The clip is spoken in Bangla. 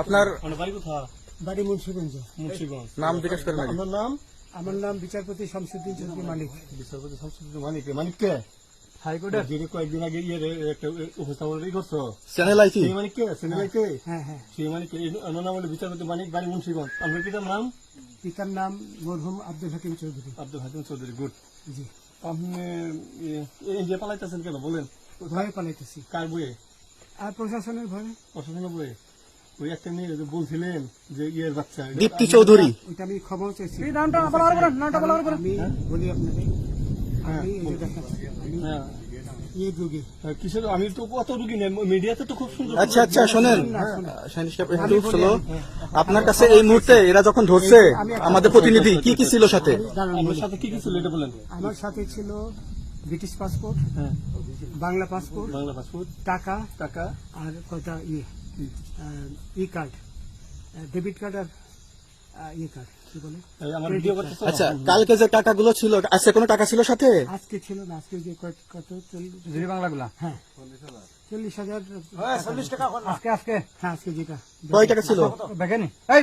আপনার বাড়ি কোথা মুন্সিগঞ্জ মুন্সিগঞ্জ নাম জিজ্ঞেস করেন নাম আমার নাম বিচারপতি শামসুদ্দিন চৌধুরী মালিক বিচারপতি শামসুদ্দিন মানিক মানিক কে হাইকোর্টের যিনি কয়েকদিন আগে ইয়ে একটা উপস্থাপন করছ চ্যানেল আইকি সেই মানিক কে সিনেমাই কে হ্যাঁ হ্যাঁ সেই মানিক কে নাম হলো বিচারপতি মানিক বাড়ি মুন্সিগঞ্জ আপনার পিতার নাম পিতার নাম মরহুম আব্দুল হাকিম চৌধুরী আব্দুল হাকিম চৌধুরী গুড জি আপনি এই যে পালাইতেছেন কেন বলেন ভয়ে পালাইতেছি কার বইয়ে আর প্রশাসনের ভয়ে প্রশাসনের বইয়ে ওই একটা মেয়ে বলছিলেন যে ইয়ের বাচ্চা দীপ্তি চৌধুরী। ওইটা আমি খবর চাইছি। নামটা আমি হ্যাঁ। হ্যাঁ, আমি তো অত রুগী নেই মিডিয়াতে তো খুব সুন্দর আচ্ছা আচ্ছা শোনেন। স্লো আপনার কাছে এই মুহূর্তে এরা যখন ধরছে আমাদের প্রতিনিধি কি কি ছিল সাথে? বলি। সাথে কি কি ছিল এটা বলেন। আমার সাথে ছিল ব্রিটিশ পাসপোর্ট হ্যাঁ। বাংলা পাসপোর্ট বাংলা পাসপোর্ট টাকা টাকা। আর কটা ইয়ে ই কার্ড ডেবিট কার্ড আর ই কার্ড কি বলে? আমার ভিডিও করতেছো? আচ্ছা কালকে যে টাকাগুলো ছিল আজকে কোনো টাকা ছিল সাথে? আজকে ছিল না আজকে যে কত- কত চল্লিশ বাংলাগুলা? হ্যাঁ। চল্লিশ হাজার। চল্লিশ টাকা আজকে আজকে হ্যাঁ আজকে যেটা। কয় টাকা ছিল? এই